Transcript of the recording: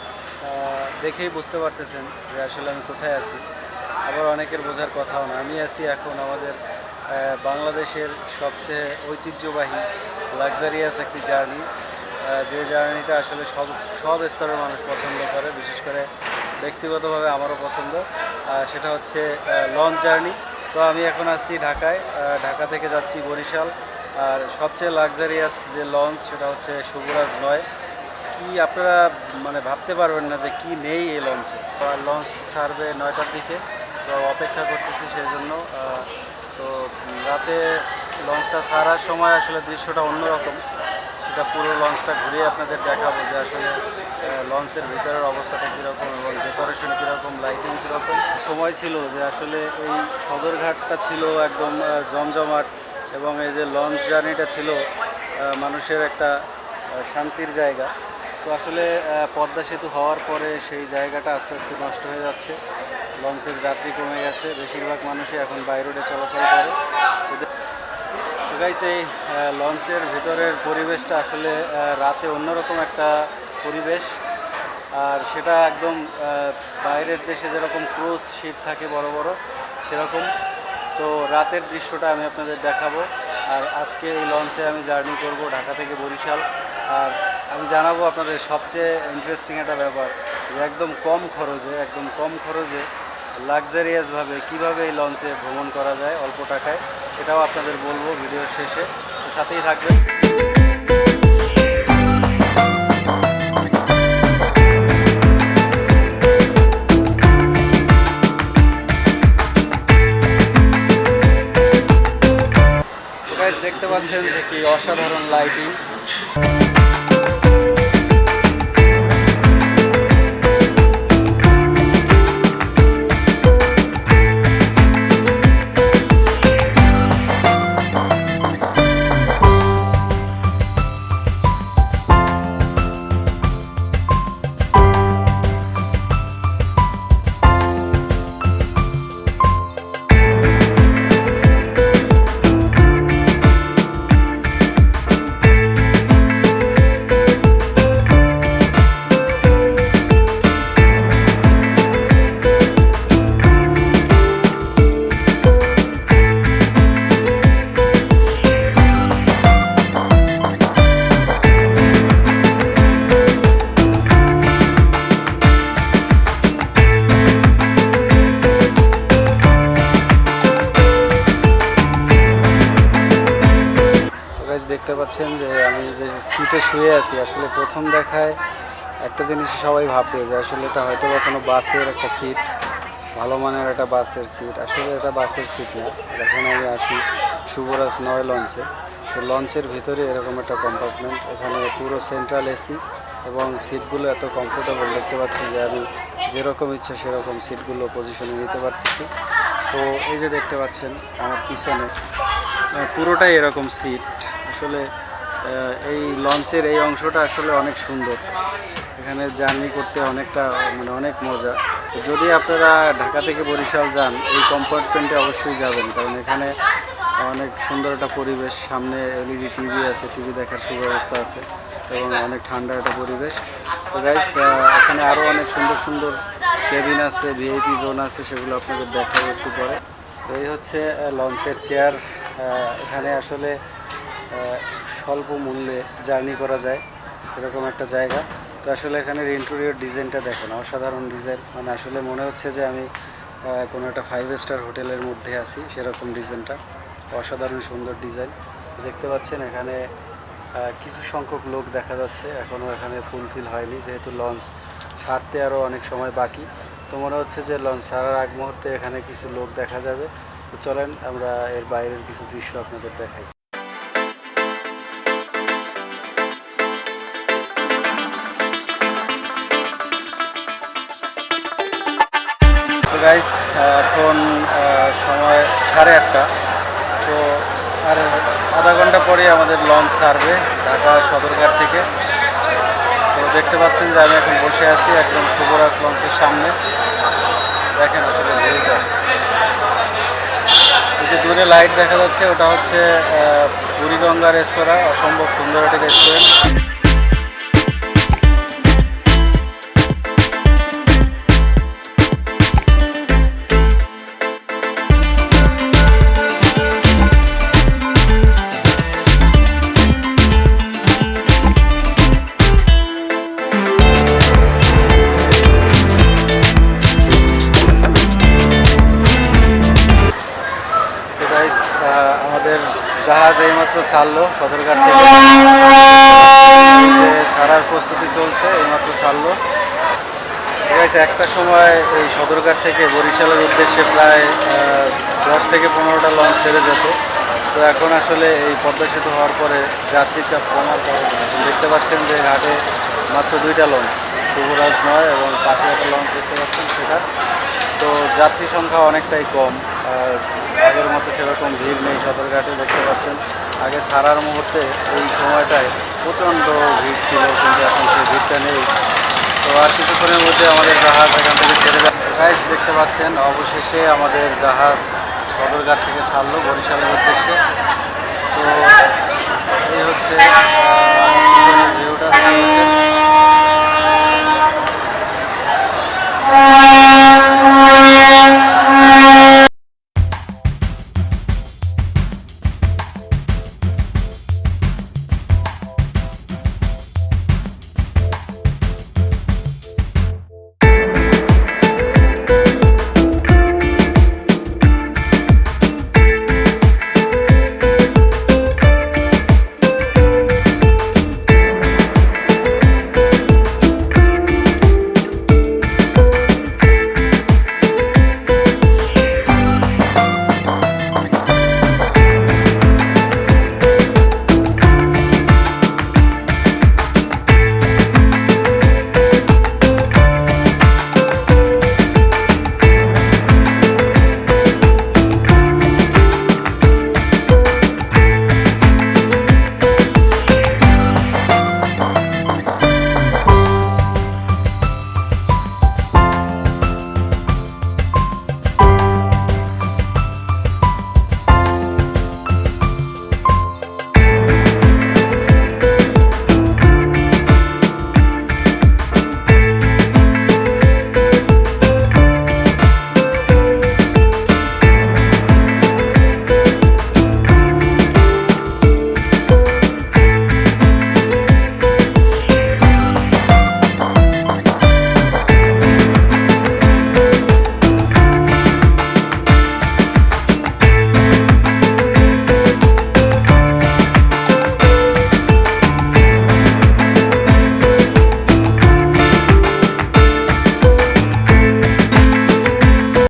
Guys দেখেই বুঝতে পারতেছেন যে আসলে আমি কোথায় আছি। আবার অনেকের বোঝার কথাও না। আমি আছি এখন আমাদের বাংলাদেশের সবচেয়ে ঐতিহ্যবাহী লাক্সারিয়াস একটি জার্নি যে জার্নিটা আসলে সব সব স্তরের মানুষ পছন্দ করে, বিশেষ করে ব্যক্তিগতভাবে আমারও পছন্দ। সেটা হচ্ছে লঞ্চ জার্নি তো আমি এখন আসছি ঢাকায়। ঢাকা থেকে যাচ্ছি বরিশাল। আর সবচেয়ে লাক্সারিয়াস যে লঞ্চ সেটা হচ্ছে শুভরাজ নয়। কি আপনারা মানে ভাবতে পারবেন না যে কি নেই এই লঞ্চে লঞ্চ ছাড়বে নয়টার দিকে, তো অপেক্ষা করতেছি সেই জন্য তো রাতে লঞ্চটা ছাড়ার সময় আসলে দৃশ্যটা অন্যরকম। সেটা পুরো লঞ্চটা ঘুরিয়ে আপনাদের দেখাবো যে আসলে লঞ্চের ভিতরের অবস্থাটা কীরকম এবং ডেকোরেশন কীরকম লাইটিং কীরকম। সময় ছিল যে আসলে এই সদরঘাটটা ছিল একদম জমজমাট এবং এই যে লঞ্চ জার্নিটা ছিল মানুষের একটা শান্তির জায়গা। তো আসলে পদ্মা সেতু হওয়ার পরে সেই জায়গাটা আস্তে আস্তে নষ্ট হয়ে যাচ্ছে। লঞ্চের যাত্রী কমে গেছে। বেশিরভাগ মানুষই এখন বাই রোডে চলাচল করে। এই লঞ্চের ভিতরের পরিবেশটা আসলে রাতে অন্যরকম একটা পরিবেশ। আর সেটা একদম বাইরের দেশে যেরকম ক্রুজ শিপ থাকে বড় বড়, সেরকম। তো রাতের দৃশ্যটা আমি আপনাদের দেখাবো। আর আজকে এই লঞ্চে আমি জার্নি করব ঢাকা থেকে বরিশাল। আর আমি জানাব আপনাদের সবচেয়ে ইন্টারেস্টিং একটা ব্যাপার। একদম কম খরচে, একদম কম খরচে লাক্সারিয়াসভাবে কীভাবে এই লঞ্চে ভ্রমণ করা যায় অল্প টাকায়, সেটাও আপনাদের বলব ভিডিওর শেষে। তো সাথেই থাকবেন। দেখতে পাচ্ছেন যে কি অসাধারণ লাইটিং পাচ্ছেন যে আমি যে সিটে শুয়ে আছি, আসলে প্রথম দেখায় একটা জিনিস সবাই ভাববে যে আসলে এটা হয়তো বা কোনো বাসের একটা সিট ভালো মানের একটা বাসের সিট আসলে এটা বাসের সিট না। এখন আমি আছি শুভরাজ নয় লঞ্চে তো লঞ্চের ভিতরে এরকম একটা কম্পার্টমেন্ট এখানে পুরো সেন্ট্রাল এসি এবং সিটগুলো এত কমফোর্টেবল দেখতে পাচ্ছি যে আমি যেরকম ইচ্ছা সেরকম সিটগুলো পজিশনে নিতে পারতেছি। তো এই যে দেখতে পাচ্ছেন, আমার পিছনে পুরোটাই এরকম সিট আসলে এই লঞ্চের এই অংশটা আসলে অনেক সুন্দর। এখানে জার্নি করতে অনেকটা মানে অনেক মজা। যদি আপনারা ঢাকা থেকে বরিশাল যান, এই কম্পার্টমেন্টে অবশ্যই যাবেন, কারণ এখানে অনেক সুন্দর একটা পরিবেশ। সামনে এলইডি টিভি আছে, টিভি দেখার সুব্যবস্থা আছে, এবং অনেক ঠান্ডা একটা পরিবেশ। তো গাইস এখানে আরও অনেক সুন্দর সুন্দর কেবিন আছে ভিআইপি জোন আছে, সেগুলো আপনাদের দেখাবো একটু পরে। তো এই হচ্ছে লঞ্চের চেয়ার এখানে আসলে স্বল্প মূল্যে জার্নি করা যায়, সেরকম একটা জায়গা। তো আসলে এখানের ইন্টেরিয়র ডিজাইনটা দেখেন, অসাধারণ ডিজাইন মানে আসলে মনে হচ্ছে যে আমি কোনো একটা ফাইভ স্টার হোটেলের মধ্যে আছি, সেরকম ডিজাইনটা অসাধারণ সুন্দর ডিজাইন দেখতে পাচ্ছেন এখানে কিছু সংখ্যক লোক দেখা যাচ্ছে এখনও এখানে ফুলফিল হয়নি, যেহেতু লঞ্চ ছাড়তে আরও অনেক সময় বাকি। তো মনে হচ্ছে যে লঞ্চ ছাড়ার আগ মুহূর্তে এখানে কিছু লোক দেখা যাবে। তো চলেন আমরা এর বাইরের কিছু দৃশ্য আপনাদের দেখাই। গাইজ এখন সময় সাড়ে আটটা। তো আর আধা ঘণ্টা পরে আমাদের লঞ্চ ছাড়বে ঢাকা সদরঘাট থেকে। তো দেখতে পাচ্ছেন যে আমি এখন বসে আছি একদম শুভরাজ লঞ্চের সামনে। দেখেন আসলে এই যে দূরে লাইট দেখা যাচ্ছে, ওটা হচ্ছে বুড়িগঙ্গা রেস্তোরাঁ অসম্ভব সুন্দর একটি রেস্টুরেন্ট এইমাত্র ছাড়লো সদরঘাট থেকে। ছাড়ার প্রস্তুতি চলছে, এইমাত্র ছাড়লো। ঠিক আছে একটা সময় এই সদরঘাট থেকে বরিশালের উদ্দেশ্যে প্রায় দশ থেকে পনেরোটা লঞ্চ ছেড়ে যেত। তো এখন আসলে এই পদ্মা সেতু হওয়ার পরে যাত্রী চাপ কমার দেখতে পাচ্ছেন যে ঘাটে মাত্র দুইটা লঞ্চ শুভরাজ নয় এবং পাখি একটা লঞ্চ দেখতে পাচ্ছেন সেটা। তো যাত্রী সংখ্যা অনেকটাই কম আগের মতো সেরকম ভিড় নেই সদরঘাটে দেখতে পাচ্ছেন। আগে ছাড়ার মুহূর্তে এই সময়টায় প্রচণ্ড ভিড় ছিল, কিন্তু এখন সেই ভিড়টা নেই। তো আর কিছুক্ষণের মধ্যে আমাদের জাহাজ এখান থেকে ছেড়ে যাবে দেখতে পাচ্ছেন, অবশেষে আমাদের জাহাজ সদরঘাট থেকে ছাড়লো বরিশালের উদ্দেশ্যে। তো এই হচ্ছে ভিউটা।